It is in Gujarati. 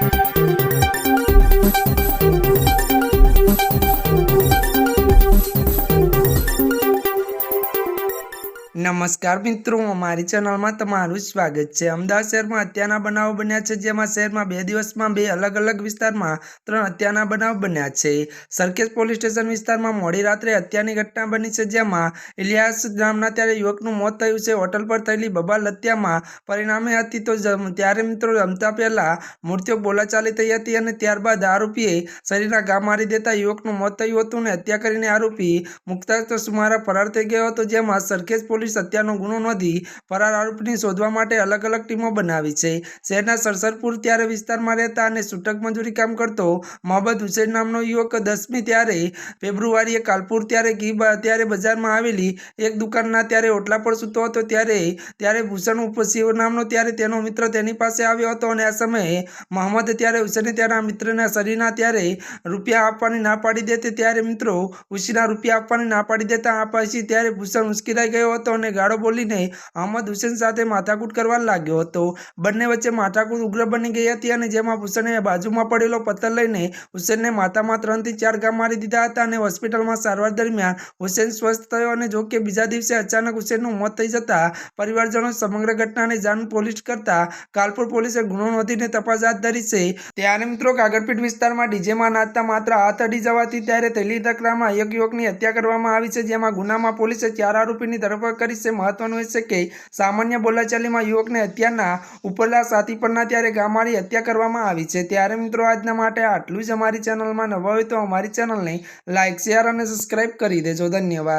Thank you. નમસ્કાર મિત્રો, અમારી ચેનલમાં તમારું સ્વાગત છે. અમદાવાદ શહેરમાં હત્યાના બનાવો બન્યા છે, જેમાં શહેરમાં બે દિવસમાં બે અલગ અલગ વિસ્તારમાં ત્રણ હત્યાના બનાવ બન્યા છે. સરખેજ પોલીસ સ્ટેશન વિસ્તારમાં મોડી રાત્રે હત્યાની ઘટના બની છે, જેમાં ઇલિયાસ નામના ત્યારે યુવકનું મોત થયું છે. હોટલ પર થયેલી બબાલ હત્યામાં પરિણામે હતી તો ત્યારે મિત્રો રમતા પહેલાં મૂર્તિઓ બોલાચાલી થઈ હતી અને ત્યારબાદ આરોપીએ શરીરના ઘા મારી દેતા યુવકનું મોત થયું હતું અને હત્યા કરીને આરોપી મુક્તા સુમારા ફરાર થઈ ગયો હતો, જેમાં સરખેજ પોલીસ હત્યાનો ગુનો નોંધી ફરાર આરોપીને શોધવા માટે અલગ અલગ ટીમો બનાવી છે. શહેરના સરસરપુર ત્યારે વિસ્તારમાં રહેતા અને છૂટક મજૂરી કામ કરતો મોહમ્મદ હુસેન નામનો યુવક દસમી ત્યારે ફેબ્રુઆરીએ કાલપુર ત્યારે ઘી બ- ત્યારે બજારમાં આવેલી એક દુકાનના ત્યારે ઓટલા પર સૂતો હતો ત્યારે ત્યારે ભૂષણ ઉપસિંહ નામનો ત્યારે તેનો મિત્ર તેની પાસે આવ્યો હતો અને આ સમયે મોહમ્મદ ત્યારે હુસેને તેના મિત્રના શરીરના ત્યારે રૂપિયા આપવાની ના પાડી દેતી. ત્યારે મિત્રો ઉશીના રૂપિયા આપવાની ના પાડી દેતા. આ પછી ત્યારે ભૂષણ ઉશ્કેરાઈ ગયો હતો અને ગાળો બોલીને અહમદ હુસેન સાથે માથાકૂટ કરવા લાગ્યો હતો. બંને વચ્ચે માથાકૂટ ઉગ્ર બની ગઈ હતી અને જેમાં હુસેને બાજુમાં પડેલો પથ્થર લઈને હુસેનને માથામાં ત્રણથી ચાર ગામ મારી દીધા હતા અને હોસ્પિટલમાં સારવાર દરમિયાન હુસેન સ્વસ્થ થયો અને જો કે બીજા દિવસે અચાનક હુસેનનું મોત થઈ જતા પરિવારજનો સમગ્ર ઘટનાને જાણ પોલીસ કરતા કાલપુર પોલીસે ગુનો નોંધીને તપાસ હાથ ધરી છે. ત્યારે મિત્રો કાગરપીઠ વિસ્તારમાં ડીજેમાં નાચતા માત્ર હાથ અડી જવાથી ત્યારે થયેલી તકરારમાં એક યુવકની હત્યા કરવામાં આવી છે, જેમાં ગુનામાં પોલીસે ચાર આરોપીની ધરપકડ છે, મહત્વનું છે કે સામાન્ય બોલાચાલીમાં યુવકને હત્યાના ઉપરલા સાથી પરના ત્યારે ગામારી હત્યા કરવામાં આવી છે. ત્યારે મિત્રો આજના માટે આટલું જ. અમારી ચેનલમાં નવા હોય તો અમારી ચેનલને લાઇક શેર અને સબસ્ક્રાઇબ કરી દેજો. ધન્યવાદ.